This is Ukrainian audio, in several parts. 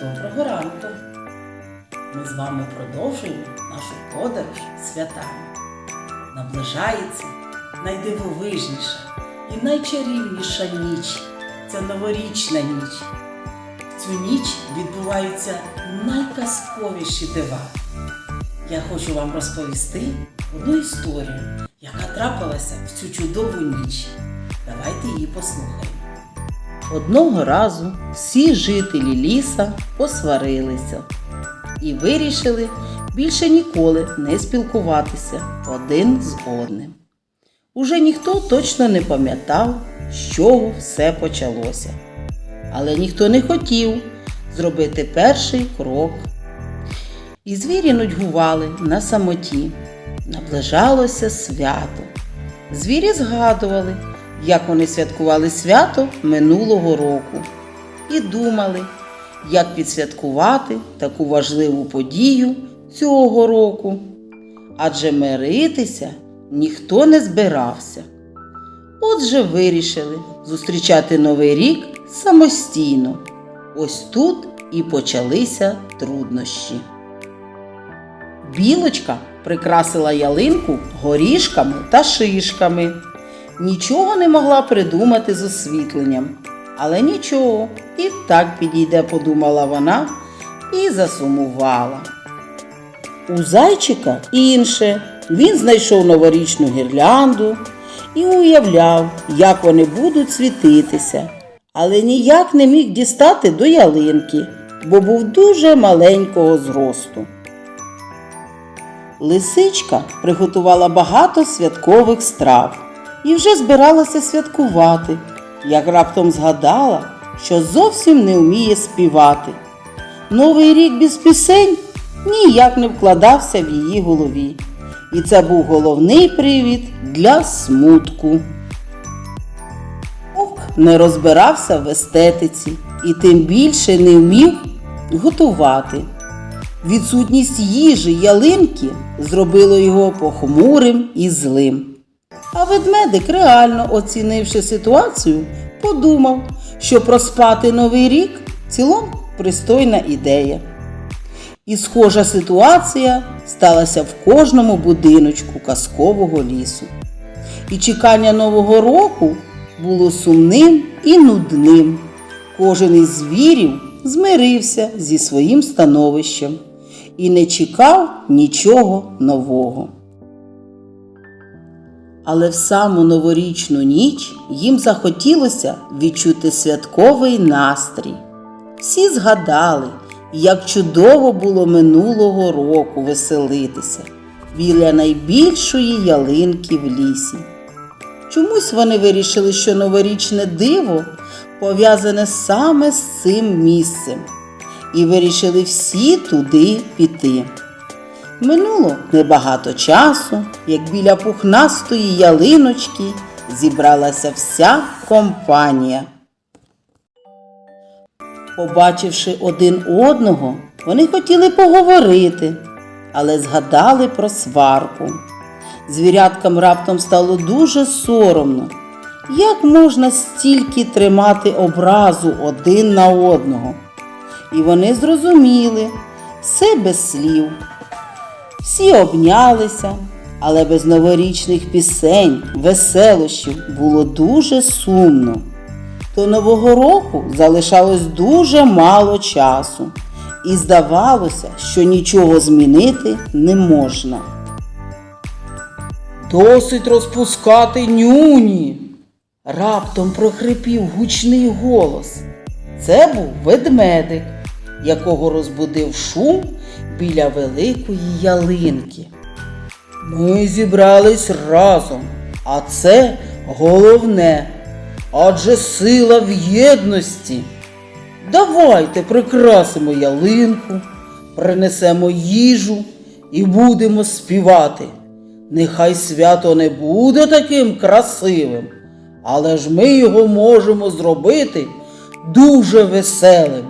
Доброго ранку! Ми з вами продовжуємо нашу подорож святами. Наближається найдивовижніша і найчарівніша ніч це новорічна ніч. В цю ніч відбуваються найказковіші дива. Я хочу вам розповісти одну історію, яка трапилася в цю чудову ніч. Давайте її послухаємо. Одного разу всі жителі ліса посварилися і вирішили більше ніколи не спілкуватися один з одним. Уже ніхто точно не пам'ятав, з чого все почалося. Але ніхто не хотів зробити перший крок. І звірі нудьгували на самоті. Наближалося свято. Звірі згадували, як вони святкували свято минулого року, і думали, як відсвяткувати таку важливу подію цього року. Адже миритися ніхто не збирався. Отже, вирішили зустрічати Новий рік самостійно. Ось тут і почалися труднощі. Білочка прикрасила ялинку горішками та шишками. Нічого не могла придумати з освітленням. Але нічого, і так підійде, подумала вона і засумувала. У зайчика інше. Він знайшов новорічну гірлянду і уявляв, як вони будуть світитися, але ніяк не міг дістати до ялинки, бо був дуже маленького зросту. Лисичка приготувала багато святкових страв і вже збиралася святкувати, як раптом згадала, що зовсім не вміє співати. Новий рік без пісень ніяк не вкладався в її голові. І це був головний привід для смутку. Вовк не розбирався в естетиці і тим більше не вмів готувати. Відсутність їжі ялинки зробило його похмурим і злим. А ведмедик, реально оцінивши ситуацію, подумав, що проспати новий рік цілом пристойна ідея. І схожа ситуація сталася в кожному будиночку казкового лісу. І чекання Нового року було сумним і нудним. Кожен із звірів змирився зі своїм становищем і не чекав нічого нового. Але в саму новорічну ніч їм захотілося відчути святковий настрій. Всі згадали, як чудово було минулого року веселитися біля найбільшої ялинки в лісі. Чомусь вони вирішили, що новорічне диво пов'язане саме з цим місцем, і вирішили всі туди піти. Минуло небагато часу, як біля пухнастої ялиночки зібралася вся компанія. Побачивши один одного, вони хотіли поговорити, але згадали про сварку. Звіряткам раптом стало дуже соромно. Як можна стільки тримати образу один на одного? І вони зрозуміли все без слів. Всі обнялися, але без новорічних пісень, веселощів було дуже сумно. До Нового року залишалось дуже мало часу, і здавалося, що нічого змінити не можна. Досить розпускати нюні. Раптом прохрипів гучний голос. Це був ведмедик, якого розбудив шум біля великої ялинки. Ми зібрались разом, а це головне, адже сила в єдності. Давайте прикрасимо ялинку, принесемо їжу і будемо співати. Нехай свято не буде таким красивим, але ж ми його можемо зробити дуже веселим.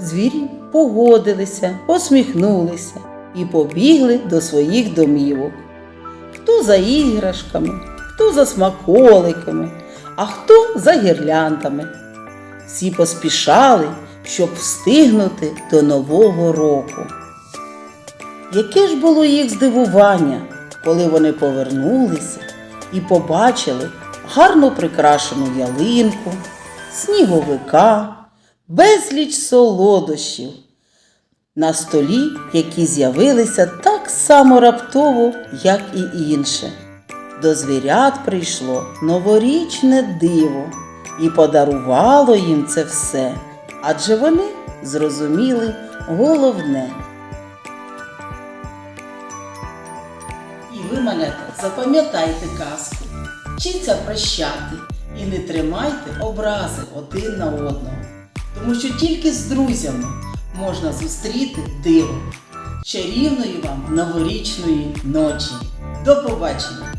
Звірі погодилися, посміхнулися і побігли до своїх домівок. Хто за іграшками, хто за смаколиками, а хто за гірляндами. Всі поспішали щоб встигнути до Нового року. Яке ж було їх здивування, коли вони повернулися і побачили гарно прикрашену ялинку, сніговика, безліч солодощів на столі, які з'явилися так само раптово, як і інше. До звірят прийшло новорічне диво і подарувало їм це все, адже вони зрозуміли головне. І ви, малята, запам'ятайте казку, вчіться прощати і не тримайте образи один на одного. Тому що тільки з друзями можна зустріти диво. Чарівної вам новорічної ночі. До побачення!